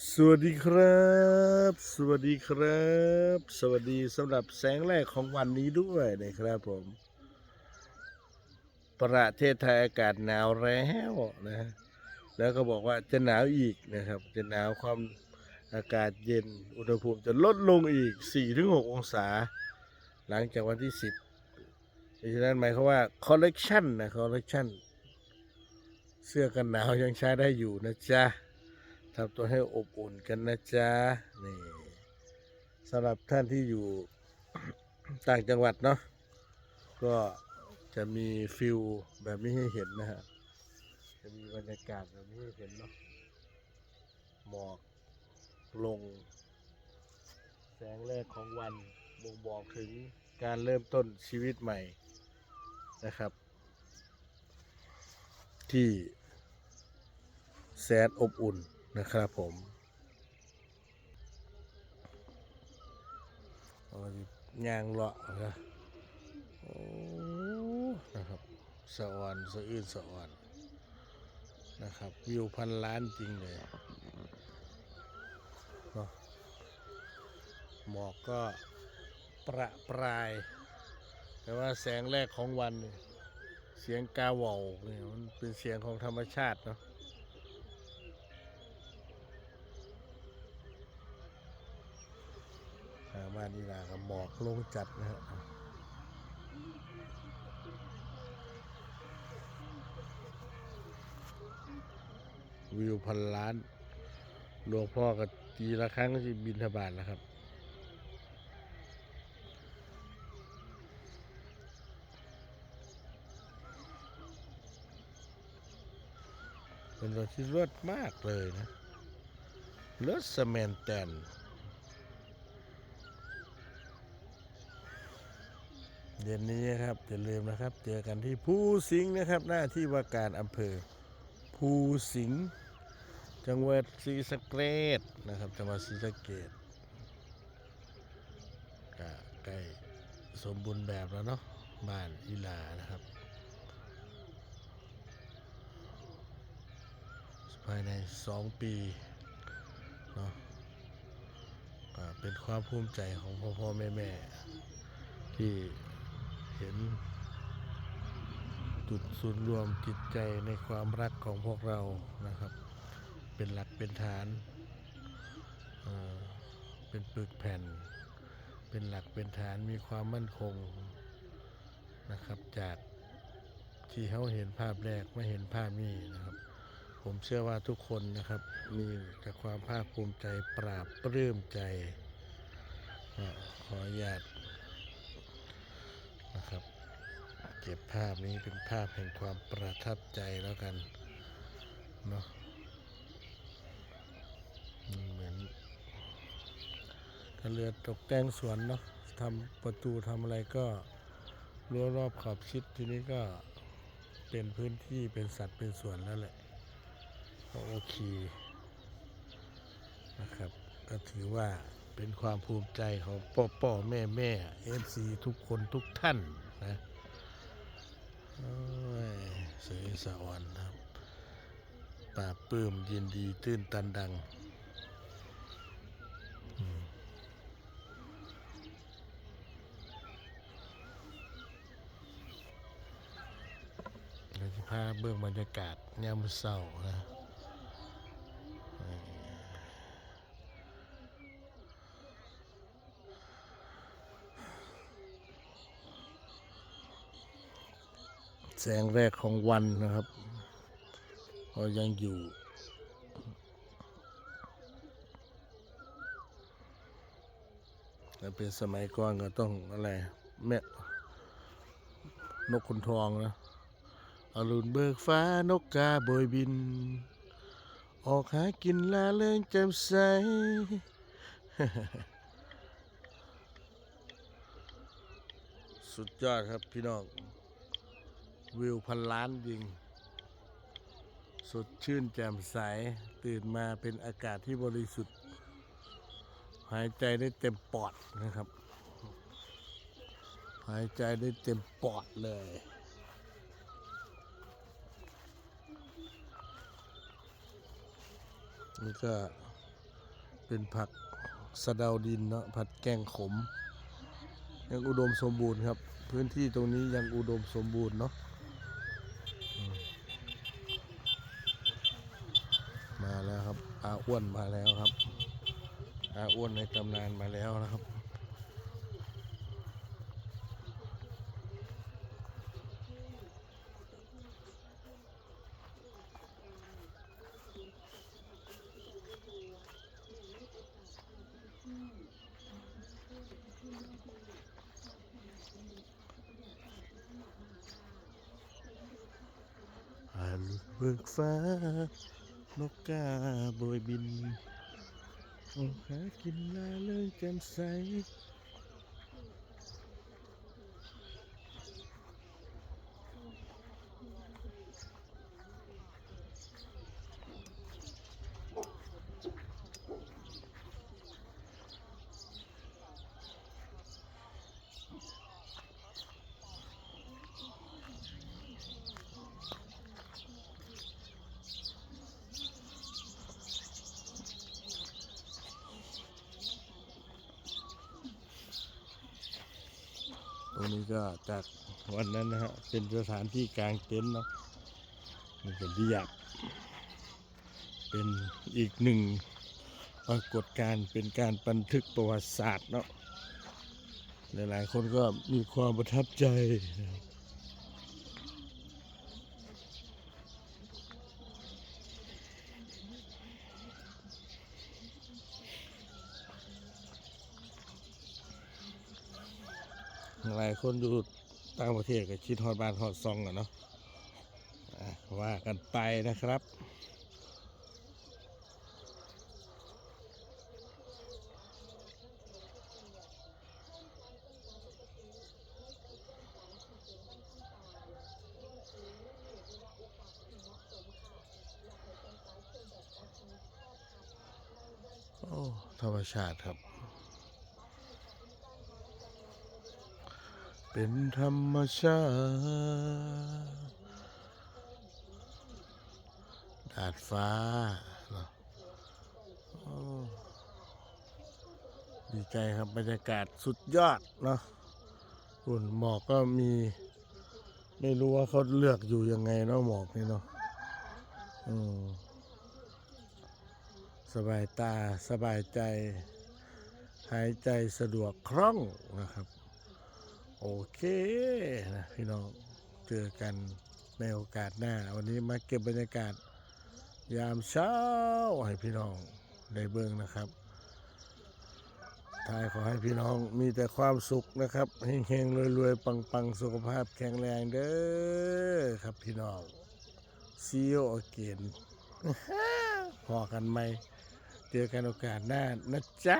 สวัสดีครับ สวัสดีครับ สวัสดีสำหรับแสงแรกของวันนี้ด้วยนะครับผม ประเทศไทยอากาศหนาวแล้วนะ แล้วก็บอกว่าจะหนาวอีกนะครับ จะหนาวความอากาศเย็นอุณหภูมิจะลดลงอีก 4-6 องศา หลังจากวันที่ 10ดังนั้นหมายความว่าคอลเลกชันนะคอลเลกชันเสื้อกันหนาวยังใช้ได้อยู่นะจ๊ะ ทำตัวให้อบอุ่นกันนะจ๊ะนี่สำหรับท่านที่อยู่ต่างจังหวัดเนาะก็จะมีฟิลแบบนี้ให้เห็นนะฮะจะมีบรรยากาศแบบนี้ให้เห็นเนาะหมอกลง แสงแรกของวันบ่งบอกถึงการเริ่มต้นชีวิตใหม่นะครับ ที่แสนอบอุ่น นะครับผมย่างเลาะนะโอ้นะครับสะออนสะอื้นสะออนนะครับวิวพันล้านจริงเลยเนาะหมอกก็ประปราย แต่ว่าแสงแรกของวันนี่เสียงกาว่าเนี่ยมันเป็นเสียงของธรรมชาติเนาะ บ้านนี่นาก็หมอกลงจัดนะฮะวิวพันล้านหลวงพ่อก็ตีละครั้งก็จะบินทบาทแล้วครับเป็นรถที่รวดมากเลยนะรถสแมนแตน เย็นนี้นะครับอย่าลืมนะครับ เจอกันที่ภูสิงห์นะครับ หน้าที่ว่าการอำเภอภูสิงห์จังหวัดศรีสะเกษนะครับจังหวัดศรีสะเกษก็ใกล้สมบูรณ์แบบแล้วเนาะบ้านอีลานะครับภายในสองปีเนาะเป็นความภูมิใจของพ่อพ่อแม่แม่ที่ เห็น จุดศูนย์รวมจิตใจในความรักของพวกเรานะครับ เป็นหลักเป็นฐาน เป็นปึกแผ่น เป็นหลักเป็นฐานมีความมั่นคงนะครับ จากที่เขาเห็นภาพแรกไม่เห็นภาพนี้นะครับ ผมเชื่อว่าทุกคนนะครับ มีแต่ความภาคภูมิใจปราบปลื้มใจขออนุญาต นะครับ เก็บภาพนี้เป็นภาพแห่งความประทับใจแล้วกันเนาะเหมือนถ้าเรือตกแต่งสวนเนาะทำประตูทำอะไรก็รั้วรอบขอบชิดทีนี้ก็เป็นพื้นที่เป็นสัตว์เป็นสวนแล้วแหละก็โอเคนะครับ ก็ถือว่า เป็นความภูมิใจของพ่อพ่อแม่แม่เอฟซีทุกคนทุกท่านนะเสียสะออนนะครับปาปื้มยินดีตื้นตันดังเราจะพาเบื้องบรรยากาศยามเศร้านะ แสงแรกของวันนะครับก็ยังอยู่ แต่เป็นสมัยก่อนก็ต้องอะไรแม่นกขุนทองนะอรุณเบิกฟ้านกกาโบยบิน ออกหากินลาเริงแจ่มใสสุดยอดครับพี่น้อง วิวพันล้านยิง สดชื่นแจ่มใส ตื่นมาเป็นอากาศที่บริสุทธิ์ หายใจได้เต็มปอดนะครับ หายใจได้เต็มปอดเลยนี่ก็เป็นผักสะเดาดินเนาะผัดแกงขม ยังอุดมสมบูรณ์ครับ พื้นที่ตรงนี้ยังอุดมสมบูรณ์เนาะอืมมาแล้วครับ อ้วนมาแล้วครับอาอ้วนในตำนานมาแล้วนะครับผ่านเบิกฟ้า นกกาโบยบินโอ้หากินลาเลยแจ่มใส รงนี้ก็จากวันนั้นนะฮะเป็นสถานที่กลางเต็นท์เนาะมันจะเรียบเป็นอีกหนึ่งปรากฏการณ์เป็นการบันทึกประวัติศาสตร์เนาะหลายๆคนก็มีความประทับใจนะ หลายคนอยู่ต่างประเทศก็คิดฮอดบ้านฮอดซองอะเนาะอะว่ากันไปนะครับโอ้ธรรมชาติครับ เป็นธรรมชาติดาดฟ้าเนาะดีใจครับบรรยากาศสุดยอดเนาะฝุ่นหมอกก็มี ไม่รู้ว่าเขาเลือกอยู่ยังไงเนาะหมอกนี่เนาะอืมสบายตาสบายใจ หายใจสะดวกคล่องนะครับ โอเคนะพี่น้องเจอกันในโอกาสหน้า วันนี้มาเก็บบรรยากาศ ยามเช้าให้พี่น้องได้เบิ่งนะครับท้ายขอให้พี่น้องมีแต่ความสุขนะครับเฮงๆรวยๆ ปังๆ สุขภาพแข็งแรงเด้อครับพี่น้อง see you again พอกันไหมเจอกันโอกาสหน้านะจ๊ะ